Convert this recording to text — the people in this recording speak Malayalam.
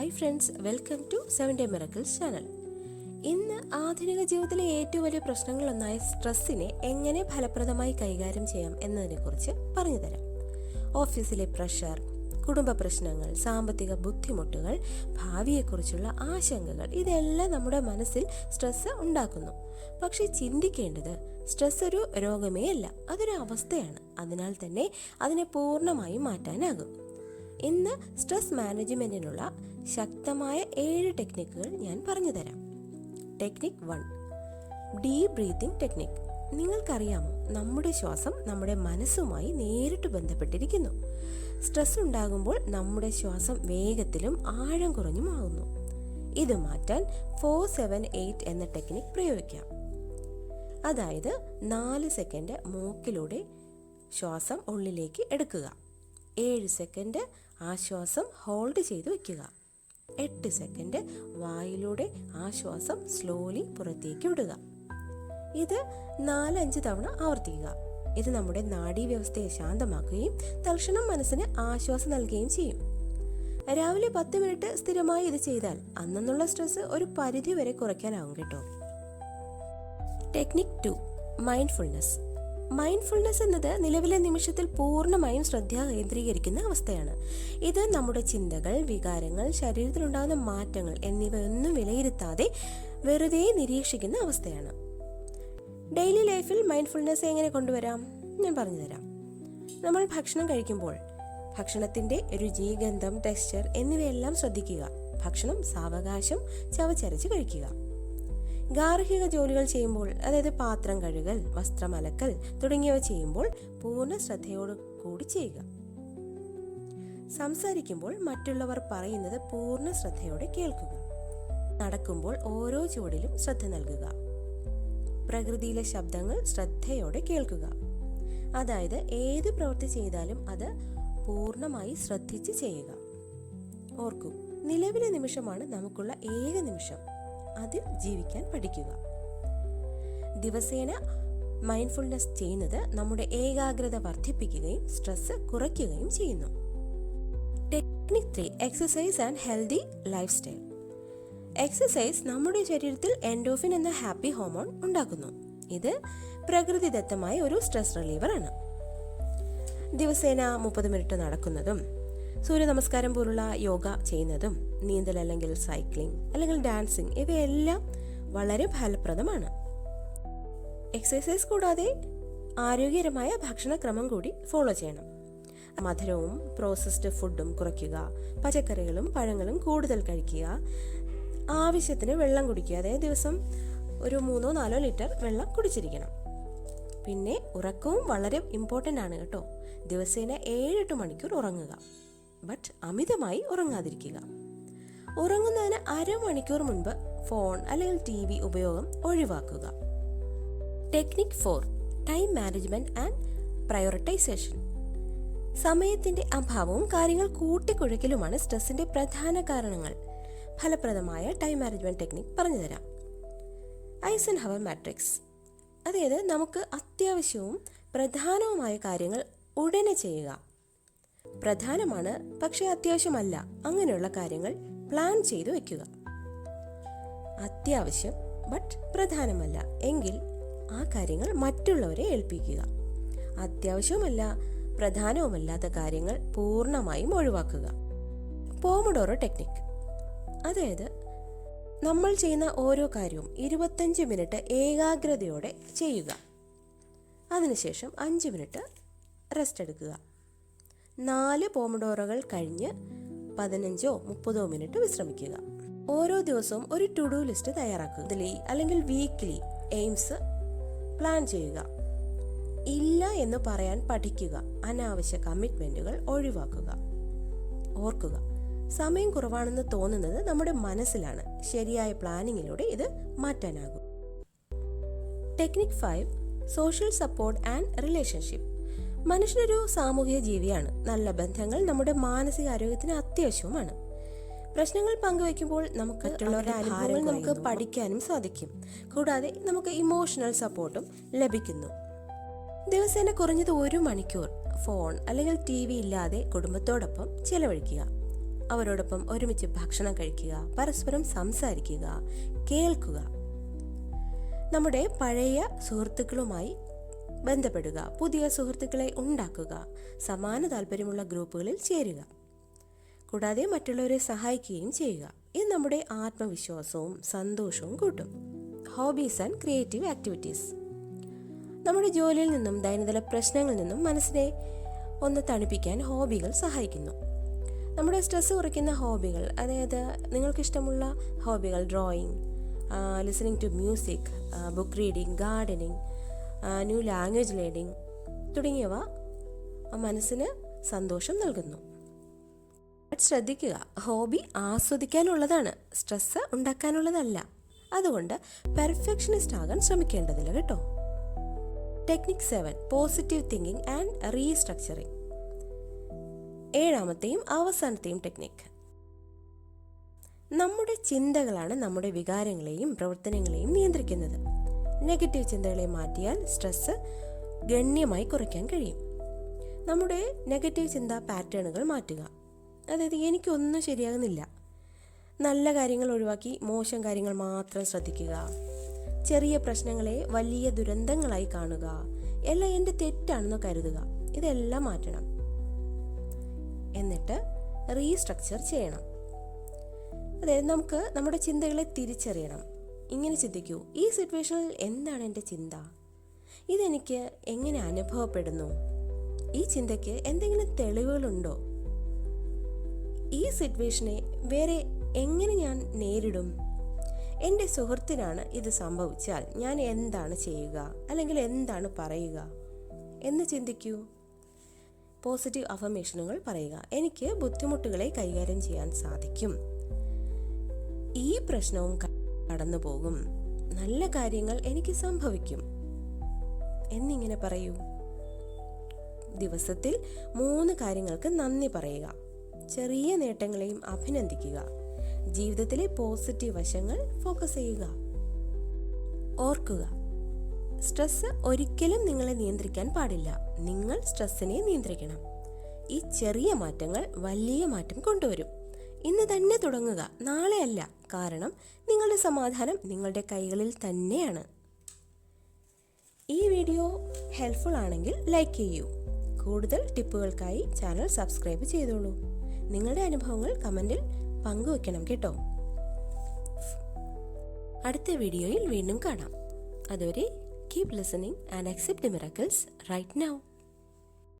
Hi friends welcome to seven day miracles channel ഇന്ന് ആധുനിക ജീവിതത്തിലെ ഏറ്റവും വലിയ പ്രശ്നങ്ങളൊന്നായ സ്ട്രെസ്സിനെ എങ്ങനെ ഫലപ്രദമായി കൈകാര്യം ചെയ്യാം എന്നതിനെക്കുറിച്ച് പറഞ്ഞു തരാം ഓഫീസിലെ പ്രഷർ കുടുംബ പ്രശ്നങ്ങൾ സാമ്പത്തിക ബുദ്ധിമുട്ടുകൾ ഭാവിയെക്കുറിച്ചുള്ള ആശങ്കകൾ ഇതെല്ലാം നമ്മുടെ മനസ്സിൽ സ്ട്രെസ് ഉണ്ടാക്കുന്നു. പക്ഷേ ചിന്തിക്കേണ്ടത് സ്ട്രെസ് ഒരു രോഗമേ അല്ല അതൊരു അവസ്ഥയാണ്. അതിനാൽ തന്നെ അതിനെ പൂർണമായും മാറ്റാനാകും. ഇന്ന് സ്ട്രെസ് മാനേജ്മെന്റിനുള്ള ശക്തമായ ഏഴ് ടെക്നിക്കുകൾ ഞാൻ പറഞ്ഞു തരാം. Technique one. Deep breathing technique. നിങ്ങൾക്കറിയാമോ നമ്മുടെ ശ്വാസം നമ്മുടെ മനസ്സുമായി നേരിട്ട് ബന്ധപ്പെട്ടിരിക്കുന്നു. സ്ട്രെസ് ഉണ്ടാകുമ്പോൾ നമ്മുടെ ശ്വാസം വേഗത്തിലും ആഴം കുറഞ്ഞുമാകുന്നു ഇത് മാറ്റാൻ ഫോർ സെവൻ എയ്റ്റ് എന്ന ടെക്നിക് പ്രയോഗിക്കാം. അതായത് നാല് സെക്കൻഡ് മൂക്കിലൂടെ ശ്വാസം ഉള്ളിലേക്ക് എടുക്കുക. ഏഴ് സെക്കൻഡ് ആശ്വാസം ഹോൾഡ് ചെയ്ത് വയ്ക്കുക എട്ട് സെക്കൻഡ് വായിലൂടെ ആശ്വാസം സ്ലോലി പുറത്തേക്ക് വിടുക. ഇത് നാലഞ്ച് തവണ ആവർത്തിക്കുക. ഇത് നമ്മുടെ നാഡീവ്യവസ്ഥയെ ശാന്തമാക്കുകയും തൽക്ഷണം മനസ്സിന് ആശ്വാസം നൽകുകയും ചെയ്യും. രാവിലെ പത്ത് മിനിറ്റ് സ്ഥിരമായി ഇത് ചെയ്താൽ അന്നെന്നുള്ള സ്ട്രെസ് ഒരു പരിധി വരെ കുറയ്ക്കാനാവും കേട്ടോ. ടെക്നിക് ടു മൈൻഡ്ഫുൾനെസ് മൈൻഡ്ഫുൾനെസ് എന്നത് നിലവിലെ നിമിഷത്തിൽ പൂർണമായും ശ്രദ്ധ കേന്ദ്രീകരിക്കുന്ന അവസ്ഥയാണ്. ഇത് നമ്മുടെ ചിന്തകൾ വികാരങ്ങൾ ശരീരത്തിലുണ്ടാകുന്ന മാറ്റങ്ങൾ എന്നിവയൊന്നും വിലയിരുത്താതെ വെറുതെ നിരീക്ഷിക്കുന്ന അവസ്ഥയാണ്. ഡെയിലി ലൈഫിൽ മൈൻഡ്ഫുൾനെസ് എങ്ങനെ കൊണ്ടുവരാം? ഞാൻ പറഞ്ഞുതരാം. നമ്മൾ ഭക്ഷണം കഴിക്കുമ്പോൾ ഭക്ഷണത്തിന്റെ രുചി ഗന്ധം ടെക്സ്ചർ എന്നിവയെല്ലാം ശ്രദ്ധിക്കുക. ഭക്ഷണം സാവകാശം ചവച്ചരച്ച് കഴിക്കുക. ഗാർഹിക ജോലികൾ ചെയ്യുമ്പോൾ അതായത് പാത്രം കഴുകൽ വസ്ത്രം അലക്കൽ തുടങ്ങിയവ ചെയ്യുമ്പോൾ പൂർണ ശ്രദ്ധയോട് കൂടി ചെയ്യുക. സംസാരിക്കുമ്പോൾ മറ്റുള്ളവർ പറയുന്നത് പൂർണ ശ്രദ്ധയോടെ കേൾക്കുക. നടക്കുമ്പോൾ ഓരോ ചുവടിലും ശ്രദ്ധ നൽകുക. പ്രകൃതിയിലെ ശബ്ദങ്ങൾ ശ്രദ്ധയോടെ കേൾക്കുക. അതായത് ഏത് പ്രവൃത്തി ചെയ്താലും അത് പൂർണമായി ശ്രദ്ധിച്ച് ചെയ്യുക. ഓർക്കൂ നിലവിലെ നിമിഷമാണ് നമുക്കുള്ള ഏക നിമിഷം. അതിൽ ജീവിക്കാൻ പഠിക്കുക. ദിവസേന മൈൻഡ്ഫുൾനെസ് ചെയ്യുന്നത് നമ്മുടെ ഏകാഗ്രത വർദ്ധിപ്പിക്കുകയും സ്ട്രെസ് കുറയ്ക്കുകയും ചെയ്യുന്നു. Technique three exercise and healthy lifestyle exercise നമ്മുടെ ശരീരത്തിൽ എൻഡോഫിൻ എന്ന ഹാപ്പി ഹോമോൺ ഉണ്ടാക്കുന്നു. ഇത് പ്രകൃതിദത്തമായ ഒരു സ്ട്രെസ് റിലീവർ ആണ്. ദിവസേന മുപ്പത് മിനിറ്റ് നടക്കുന്നതും സൂര്യ നമസ്കാരം പോലുള്ള യോഗ ചെയ്യുന്നതും നീന്തൽ അല്ലെങ്കിൽ സൈക്ലിംഗ് അല്ലെങ്കിൽ ഡാൻസിങ് ഇവയെല്ലാം വളരെ ഫലപ്രദമാണ്. എക്സസൈസ് കൂടാതെ ആരോഗ്യകരമായ ഭക്ഷണക്രമം കൂടി ഫോളോ ചെയ്യണം. മധുരവും പ്രോസസ്ഡ് ഫുഡും കുറയ്ക്കുക പച്ചക്കറികളും പഴങ്ങളും കൂടുതൽ കഴിക്കുക ആവശ്യത്തിന് വെള്ളം കുടിക്കുക അതായത് ദിവസം ഒരു മൂന്നോ നാലോ ലിറ്റർ വെള്ളം കുടിച്ചിരിക്കണം. പിന്നെ ഉറക്കവും വളരെ ഇമ്പോർട്ടന്റ് ആണ് കേട്ടോ. ദിവസേന ഏഴെട്ട് മണിക്കൂർ ഉറങ്ങുക. ബട്ട് അമിതമായി ഉറങ്ങാതിരിക്കുക. ഉറങ്ങുന്നതിന് അരമണിക്കൂർ മുൻപ് ഫോൺ അല്ലെങ്കിൽ ടി വി ഉപയോഗം ഒഴിവാക്കുക. Technique four time management and prioritisation സമയത്തിന്റെ അഭാവവും കാര്യങ്ങൾ കൂട്ടിക്കുഴക്കലുമാണ് സ്ട്രെസ്സിന്റെ പ്രധാന കാരണങ്ങൾ. ഫലപ്രദമായ ടൈം മാനേജ്മെന്റ് ടെക്നിക് പറഞ്ഞുതരാം. ഐസൻ ഹവർ മാട്രിക്സ് അതായത് നമുക്ക് അത്യാവശ്യവും പ്രധാനവുമായ കാര്യങ്ങൾ ഉടനെ ചെയ്യുക. പ്രധാനമാണ് പക്ഷേ അത്യാവശ്യമല്ല. അങ്ങനെയുള്ള കാര്യങ്ങൾ പ്ലാൻ ചെയ്തു വെക്കുക. അത്യാവശ്യം ബട്ട് പ്രധാനമല്ല. എങ്കിൽ ആ കാര്യങ്ങൾ മറ്റുള്ളവരെ ഏൽപ്പിക്കുക. അത്യാവശ്യവുമല്ല പ്രധാനവുമല്ലാത്ത കാര്യങ്ങൾ പൂർണമായും ഒഴിവാക്കുക. പോമഡോറോ ടെക്നിക് അതായത് നമ്മൾ ചെയ്യുന്ന ഓരോ കാര്യവും ഇരുപത്തഞ്ച് മിനിറ്റ് ഏകാഗ്രതയോടെ ചെയ്യുക. അതിനുശേഷം അഞ്ച് മിനിറ്റ് റെസ്റ്റ് എടുക്കുക. നാല് പോമഡോറകൾ കഴിഞ്ഞ് പതിനഞ്ചോ മുപ്പതോ മിനിറ്റ് വിശ്രമിക്കുക. ഓരോ ദിവസവും ഒരു ടു ഡു ലിസ്റ്റ് തയ്യാറാക്കുക. ഇതിലി അല്ലെങ്കിൽ വീക്ക്ലി എയിംസ് പ്ലാൻ ചെയ്യുക. ഇല്ല എന്ന് പറയാൻ പഠിക്കുക. അനാവശ്യ കമ്മിറ്റ്മെന്റുകൾ ഒഴിവാക്കുക. ഓർക്കുക. സമയം കുറവാണെന്ന് തോന്നുന്നത് നമ്മുടെ മനസ്സിലാണ്. ശരിയായ പ്ലാനിങ്ങിലൂടെ ഇത് മാറ്റാനാകും. Technique five social support and relationship മനുഷ്യനൊരു സാമൂഹിക ജീവിയാണ്. നല്ല ബന്ധങ്ങൾ നമ്മുടെ മാനസികാരോഗ്യത്തിന് അത്യാവശ്യവുമാണ്. പ്രശ്നങ്ങൾ പങ്കുവയ്ക്കുമ്പോൾ നമുക്ക് മറ്റുള്ളവരുടെ അനുഭവങ്ങൾ നമുക്ക് പഠിക്കാനും സാധിക്കും. കൂടാതെ നമുക്ക് ഇമോഷണൽ സപ്പോർട്ടും ലഭിക്കുന്നു. ദിവസേന കുറഞ്ഞത് ഒരു മണിക്കൂർ ഫോൺ അല്ലെങ്കിൽ ടി വി ഇല്ലാതെ കുടുംബത്തോടൊപ്പം ചെലവഴിക്കുക. അവരോടൊപ്പം ഒരുമിച്ച് ഭക്ഷണം കഴിക്കുക പരസ്പരം സംസാരിക്കുക കേൾക്കുക. നമ്മുടെ പഴയ സുഹൃത്തുക്കളുമായി ബന്ധപ്പെടുക പുതിയ സുഹൃത്തുക്കളെ ഉണ്ടാക്കുക സമാന താല്പര്യമുള്ള ഗ്രൂപ്പുകളിൽ ചേരുക. കൂടാതെ മറ്റുള്ളവരെ സഹായിക്കുകയും ചെയ്യുക. ഇത് നമ്മുടെ ആത്മവിശ്വാസവും സന്തോഷവും കൂട്ടും. ഹോബീസ് ആൻഡ് ക്രിയേറ്റീവ് ആക്ടിവിറ്റീസ് നമ്മുടെ ജോലിയിൽ നിന്നും ദൈനംദിന പ്രശ്നങ്ങളിൽ നിന്നും മനസ്സിനെ ഒന്ന് തണുപ്പിക്കാൻ ഹോബികൾ സഹായിക്കുന്നു. നമ്മുടെ സ്ട്രെസ് കുറയ്ക്കുന്ന ഹോബികൾ അതായത് നിങ്ങൾക്കിഷ്ടമുള്ള ഹോബികൾ drawing listening to music book reading gardening new language learning തുടങ്ങിയവ മനസ്സിന് സന്തോഷം നൽകുന്നു. ശ്രദ്ധിക്കുക. ഹോബി ആസ്വദിക്കാനുള്ളതാണ്. സ്ട്രെസ് ഉണ്ടാക്കാനുള്ളതല്ല. അതുകൊണ്ട് പെർഫെക്ഷനിസ്റ്റ് ആകാൻ ശ്രമിക്കേണ്ടതില്ല കേട്ടോ. Technique seven positive thinking and restructuring ഏഴാമത്തെയും അവസാനത്തെയും ടെക്നിക് നമ്മുടെ ചിന്തകളാണ് നമ്മുടെ വികാരങ്ങളെയും പ്രവർത്തനങ്ങളെയും നിയന്ത്രിക്കുന്നത്. നെഗറ്റീവ് ചിന്തകളെ മാറ്റിയാൽ സ്ട്രെസ് ഗണ്യമായി കുറയ്ക്കാൻ കഴിയും. നമ്മുടെ നെഗറ്റീവ് ചിന്താ പാറ്റേണുകൾ മാറ്റുക. അതായത് എനിക്കൊന്നും ശരിയാകുന്നില്ല. നല്ല കാര്യങ്ങൾ ഒഴിവാക്കി മോശം കാര്യങ്ങൾ മാത്രം ശ്രദ്ധിക്കുക. ചെറിയ പ്രശ്നങ്ങളെ വലിയ ദുരന്തങ്ങളായി കാണുക. എല്ലാം എന്റെ തെറ്റാണെന്ന് കരുതുക. ഇതെല്ലാം മാറ്റണം. എന്നിട്ട് റീസ്ട്രക്ചർ ചെയ്യണം. അതായത് നമുക്ക് നമ്മുടെ ചിന്തകളെ തിരിച്ചറിയണം. ഇങ്ങനെ ചിന്തിക്കൂ ഈ സിറ്റുവേഷനിൽ എന്താണ് എന്റെ ചിന്ത? ഇതെനിക്ക് എങ്ങനെ അനുഭവപ്പെടുന്നു? ഈ ചിന്തയ്ക്ക് എന്തെങ്കിലും തെളിവുകളുണ്ടോ? ഈ സിറ്റുവേഷനെ വേറെ എങ്ങനെ ഞാൻ നേരിടും? എന്റെ സുഹൃത്തിനാണ് ഇത് സംഭവിച്ചാൽ ഞാൻ എന്താണ് ചെയ്യുക? അല്ലെങ്കിൽ എന്താണ് പറയുക? എന്ന് ചിന്തിക്കൂ. പോസിറ്റീവ് അഫർമേഷനുകൾ പറയുക. എനിക്ക് ബുദ്ധിമുട്ടുകളെ കൈകാര്യം ചെയ്യാൻ സാധിക്കും. ഈ പ്രശ്നവും കടന്നു പോകും. നല്ല കാര്യങ്ങൾ എനിക്ക് സംഭവിക്കും. എന്നിങ്ങനെ പറയൂ. ദിവസത്തിൽ മൂന്ന് കാര്യങ്ങൾക്ക് നന്ദി പറയുക. ചെറിയ നേട്ടങ്ങളെയും അഭിനന്ദിക്കുക. ജീവിതത്തിലെ പോസിറ്റീവ് വശങ്ങൾ ഫോക്കസ് ചെയ്യുക. ഓർക്കുക. സ്ട്രെസ് ഒരിക്കലും നിങ്ങളെ നിയന്ത്രിക്കാൻ പാടില്ല. നിങ്ങൾ സ്ട്രെസ്സിനെ നിയന്ത്രിക്കണം. ഈ ചെറിയ മാറ്റങ്ങൾ വലിയ മാറ്റം കൊണ്ടുവരും. ഇന്ന് തന്നെ തുടങ്ങുക. നാളെ അല്ല. കാരണം നിങ്ങളുടെ സമാധാനം നിങ്ങളുടെ കൈകളിൽ തന്നെയാണ്. ഈ വീഡിയോ ഹെൽപ്ഫുൾ ആണെങ്കിൽ ലൈക്ക് ചെയ്യൂ. കൂടുതൽ ടിപ്പുകൾക്കായി ചാനൽ സബ്സ്ക്രൈബ് ചെയ്തോളൂ. നിങ്ങളുടെ അനുഭവങ്ങൾ കമന്റിൽ പങ്കുവെക്കണം കേട്ടോ. അടുത്ത വീഡിയോയിൽ വീണ്ടും കാണാം. അതുവരെ keep listening and accept miracles right now